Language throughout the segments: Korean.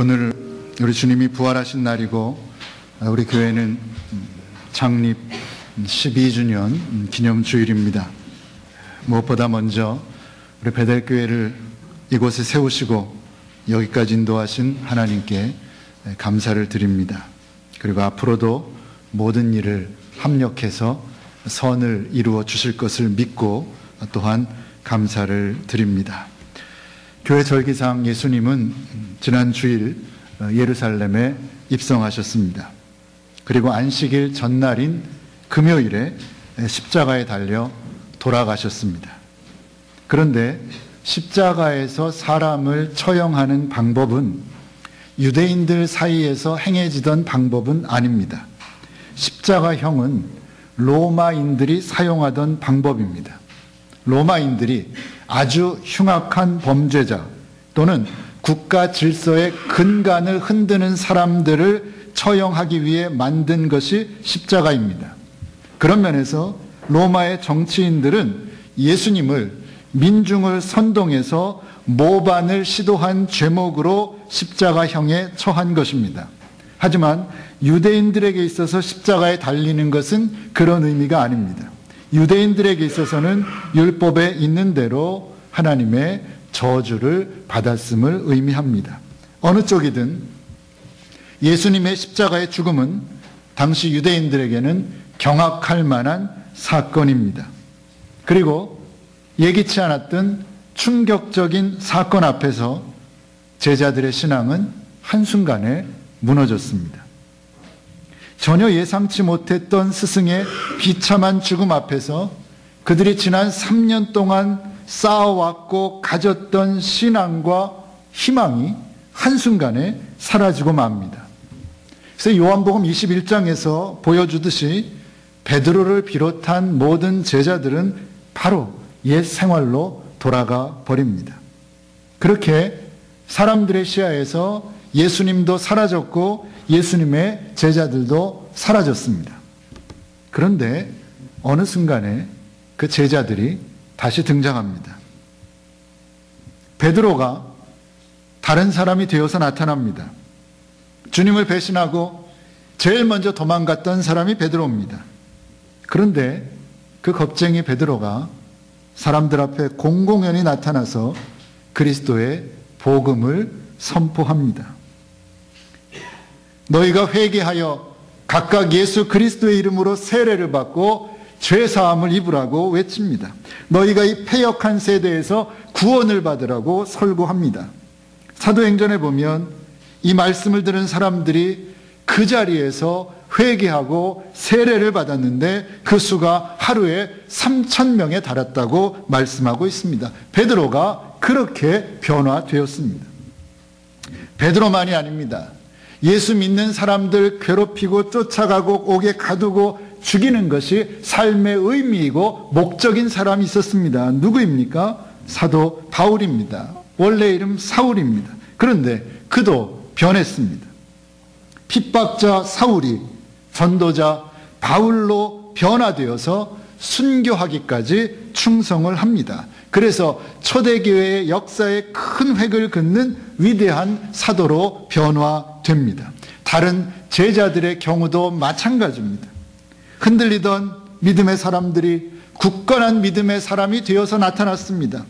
오늘 우리 주님이 부활하신 날이고 우리 교회는 창립 12주년 기념 주일입니다. 무엇보다 먼저 우리 베델 교회를 이곳에 세우시고 여기까지 인도하신 하나님께 감사를 드립니다. 그리고 앞으로도 모든 일을 합력해서 선을 이루어 주실 것을 믿고 또한 감사를 드립니다. 교회 절기상 예수님은 지난 주일 예루살렘에 입성하셨습니다. 그리고 안식일 전날인 금요일에 십자가에 달려 돌아가셨습니다. 그런데 십자가에서 사람을 처형하는 방법은 유대인들 사이에서 행해지던 방법은 아닙니다. 십자가형은 로마인들이 사용하던 방법입니다. 로마인들이 아주 흉악한 범죄자 또는 국가 질서의 근간을 흔드는 사람들을 처형하기 위해 만든 것이 십자가입니다. 그런 면에서 로마의 정치인들은 예수님을 민중을 선동해서 모반을 시도한 죄목으로 십자가형에 처한 것입니다. 하지만 유대인들에게 있어서 십자가에 달리는 것은 그런 의미가 아닙니다. 유대인들에게 있어서는 율법에 있는 대로 하나님의 저주를 받았음을 의미합니다. 어느 쪽이든 예수님의 십자가의 죽음은 당시 유대인들에게는 경악할 만한 사건입니다. 그리고 예기치 않았던 충격적인 사건 앞에서 제자들의 신앙은 한순간에 무너졌습니다. 전혀 예상치 못했던 스승의 비참한 죽음 앞에서 그들이 지난 3년 동안 쌓아왔고 가졌던 신앙과 희망이 한순간에 사라지고 맙니다. 그래서 요한복음 21장에서 보여주듯이 베드로를 비롯한 모든 제자들은 바로 옛 생활로 돌아가 버립니다. 그렇게 사람들의 시야에서 예수님도 사라졌고 예수님의 제자들도 사라졌습니다. 그런데 어느 순간에 그 제자들이 다시 등장합니다. 베드로가 다른 사람이 되어서 나타납니다. 주님을 배신하고 제일 먼저 도망갔던 사람이 베드로입니다. 그런데 그 겁쟁이 베드로가 사람들 앞에 공공연히 나타나서 그리스도의 복음을 선포합니다. 너희가 회개하여 각각 예수 그리스도의 이름으로 세례를 받고 죄 사함을 입으라고 외칩니다. 너희가 이 패역한 세대에서 구원을 받으라고 설고합니다. 사도행전에 보면 이 말씀을 들은 사람들이 그 자리에서 회개하고 세례를 받았는데 그 수가 하루에 3천 명에 달았다고 말씀하고 있습니다. 베드로가 그렇게 변화되었습니다. 베드로만이 아닙니다. 예수 믿는 사람들 괴롭히고 쫓아가고 옥에 가두고 죽이는 것이 삶의 의미이고 목적인 사람이 있었습니다. 누구입니까? 사도 바울입니다. 원래 이름 사울입니다. 그런데 그도 변했습니다. 핍박자 사울이 전도자 바울로 변화되어서 순교하기까지 충성을 합니다. 그래서 초대교회의 역사에 큰 획을 긋는 위대한 사도로 변화 됩니다. 다른 제자들의 경우도 마찬가지입니다. 흔들리던 믿음의 사람들이 굳건한 믿음의 사람이 되어서 나타났습니다.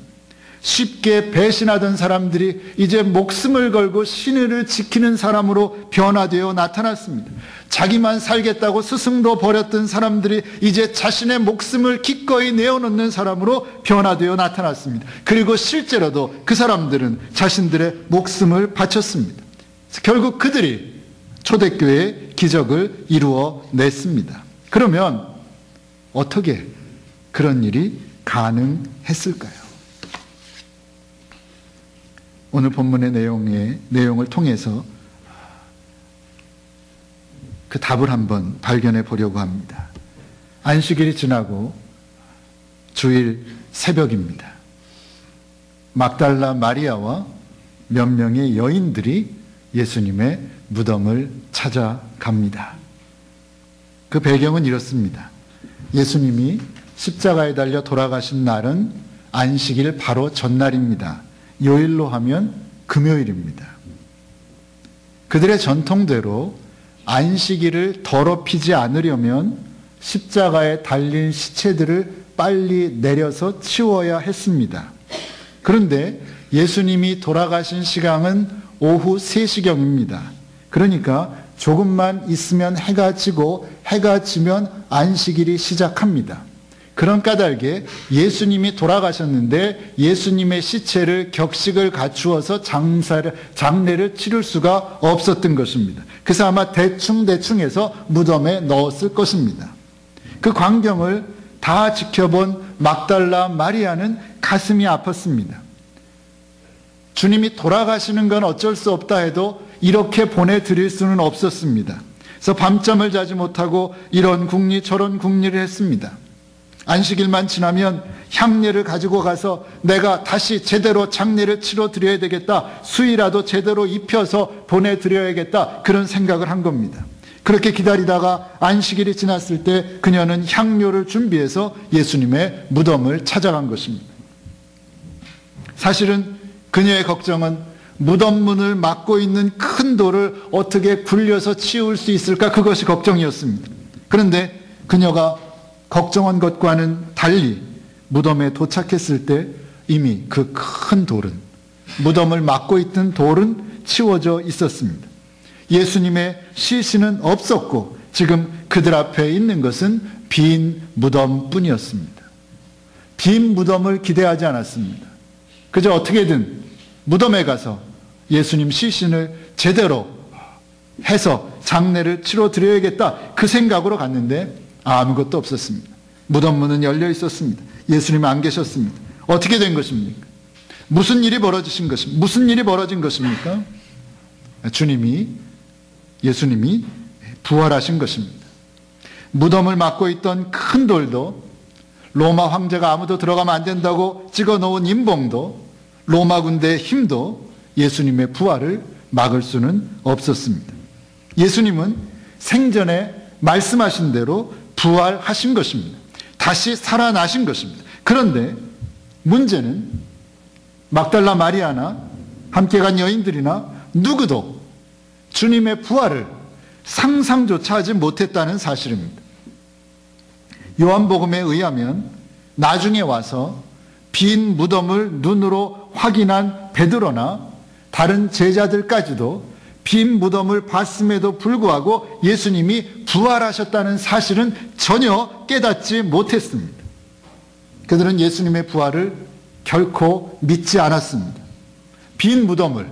쉽게 배신하던 사람들이 이제 목숨을 걸고 신의를 지키는 사람으로 변화되어 나타났습니다. 자기만 살겠다고 스승도 버렸던 사람들이 이제 자신의 목숨을 기꺼이 내어놓는 사람으로 변화되어 나타났습니다. 그리고 실제로도 그 사람들은 자신들의 목숨을 바쳤습니다. 결국 그들이 초대교회의 기적을 이루어 냈습니다. 그러면 어떻게 그런 일이 가능했을까요? 오늘 본문의 내용의 내용을 통해서 그 답을 한번 발견해 보려고 합니다. 안식일이 지나고 주일 새벽입니다. 막달라 마리아와 몇 명의 여인들이 예수님의 무덤을 찾아갑니다. 그 배경은 이렇습니다. 예수님이 십자가에 달려 돌아가신 날은 안식일 바로 전날입니다. 요일로 하면 금요일입니다. 그들의 전통대로 안식일을 더럽히지 않으려면 십자가에 달린 시체들을 빨리 내려서 치워야 했습니다. 그런데 예수님이 돌아가신 시간은 오후 3시경입니다. 그러니까 조금만 있으면 해가 지고 해가 지면 안식일이 시작합니다. 그런 까닭에 예수님이 돌아가셨는데 예수님의 시체를 격식을 갖추어서 장사를, 장례를 치를 수가 없었던 것입니다. 그래서 아마 대충대충 해서 무덤에 넣었을 것입니다. 그 광경을 다 지켜본 막달라 마리아는 가슴이 아팠습니다. 주님이 돌아가시는 건 어쩔 수 없다 해도 이렇게 보내드릴 수는 없었습니다. 그래서 밤잠을 자지 못하고 이런 국리 저런 국리를 했습니다. 안식일만 지나면 향례를 가지고 가서 내가 다시 제대로 장례를 치러 드려야 되겠다. 수이라도 제대로 입혀서 보내드려야겠다. 그런 생각을 한 겁니다. 그렇게 기다리다가 안식일이 지났을 때 그녀는 향료를 준비해서 예수님의 무덤을 찾아간 것입니다. 사실은 그녀의 걱정은 무덤 문을 막고 있는 큰 돌을 어떻게 굴려서 치울 수 있을까 그것이 걱정이었습니다. 그런데 그녀가 걱정한 것과는 달리 무덤에 도착했을 때 이미 그 큰 돌은 무덤을 막고 있던 돌은 치워져 있었습니다. 예수님의 시신은 없었고 지금 그들 앞에 있는 것은 빈 무덤뿐이었습니다. 빈 무덤을 기대하지 않았습니다. 그저 어떻게든 무덤에 가서 예수님 시신을 제대로 해서 장례를 치러 드려야겠다 그 생각으로 갔는데 아무것도 없었습니다. 무덤 문은 열려 있었습니다. 예수님 안 계셨습니다. 어떻게 된 것입니까? 무슨 일이 벌어지신 것입니까? 무슨 일이 벌어진 것입니까? 주님이 예수님이 부활하신 것입니다. 무덤을 막고 있던 큰 돌도 로마 황제가 아무도 들어가면 안 된다고 찍어 놓은 임봉도 로마 군대의 힘도 예수님의 부활을 막을 수는 없었습니다. 예수님은 생전에 말씀하신 대로 부활하신 것입니다. 다시 살아나신 것입니다. 그런데 문제는 막달라 마리아나 함께 간 여인들이나 누구도 주님의 부활을 상상조차 하지 못했다는 사실입니다. 요한복음에 의하면 나중에 와서 빈 무덤을 눈으로 확인한 베드로나 다른 제자들까지도 빈 무덤을 봤음에도 불구하고 예수님이 부활하셨다는 사실은 전혀 깨닫지 못했습니다. 그들은 예수님의 부활을 결코 믿지 않았습니다. 빈 무덤을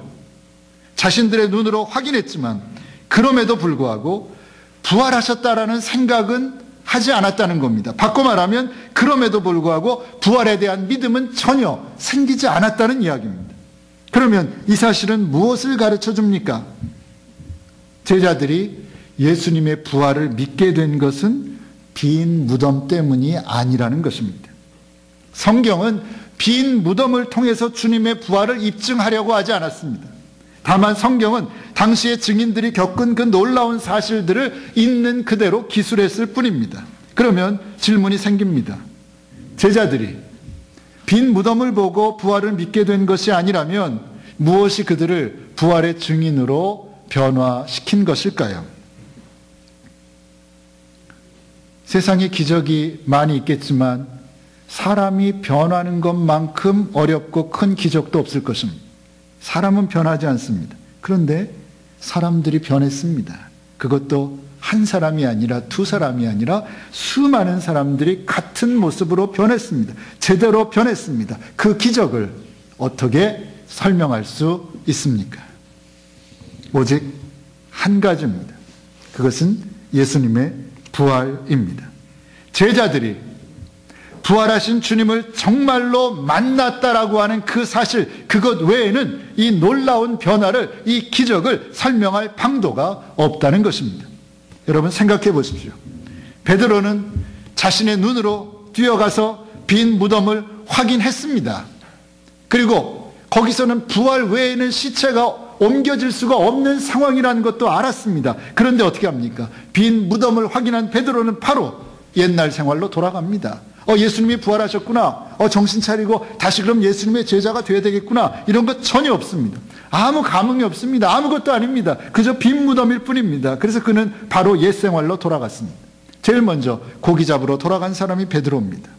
자신들의 눈으로 확인했지만 그럼에도 불구하고 부활하셨다라는 생각은 하지 않았다는 겁니다. 바꿔 말하면 그럼에도 불구하고 부활에 대한 믿음은 전혀 생기지 않았다는 이야기입니다. 그러면 이 사실은 무엇을 가르쳐 줍니까? 제자들이 예수님의 부활을 믿게 된 것은 빈 무덤 때문이 아니라는 것입니다. 성경은 빈 무덤을 통해서 주님의 부활을 입증하려고 하지 않았습니다. 다만 성경은 당시의 증인들이 겪은 그 놀라운 사실들을 있는 그대로 기술했을 뿐입니다. 그러면 질문이 생깁니다. 제자들이 빈 무덤을 보고 부활을 믿게 된 것이 아니라면 무엇이 그들을 부활의 증인으로 변화시킨 것일까요? 세상에 기적이 많이 있겠지만 사람이 변하는 것만큼 어렵고 큰 기적도 없을 것입니다. 사람은 변하지 않습니다. 그런데 사람들이 변했습니다. 그것도 한 사람이 아니라 두 사람이 아니라 수많은 사람들이 같은 모습으로 변했습니다. 제대로 변했습니다. 그 기적을 어떻게 설명할 수 있습니까? 오직 한 가지입니다. 그것은 예수님의 부활입니다. 제자들이 부활하신 주님을 정말로 만났다라고 하는 그 사실, 그것 외에는 이 놀라운 변화를, 이 기적을 설명할 방도가 없다는 것입니다. 여러분 생각해 보십시오. 베드로는 자신의 눈으로 뛰어가서 빈 무덤을 확인했습니다. 그리고 거기서는 부활 외에는 시체가 옮겨질 수가 없는 상황이라는 것도 알았습니다. 그런데 어떻게 합니까? 빈 무덤을 확인한 베드로는 바로 옛날 생활로 돌아갑니다. 어, 예수님이 부활하셨구나. 어, 정신 차리고 다시 그럼 예수님의 제자가 되어야 되겠구나. 이런 것 전혀 없습니다. 아무 감흥이 없습니다. 아무것도 아닙니다. 그저 빈 무덤일 뿐입니다. 그래서 그는 바로 옛 생활로 돌아갔습니다. 제일 먼저 고기 잡으러 돌아간 사람이 베드로입니다.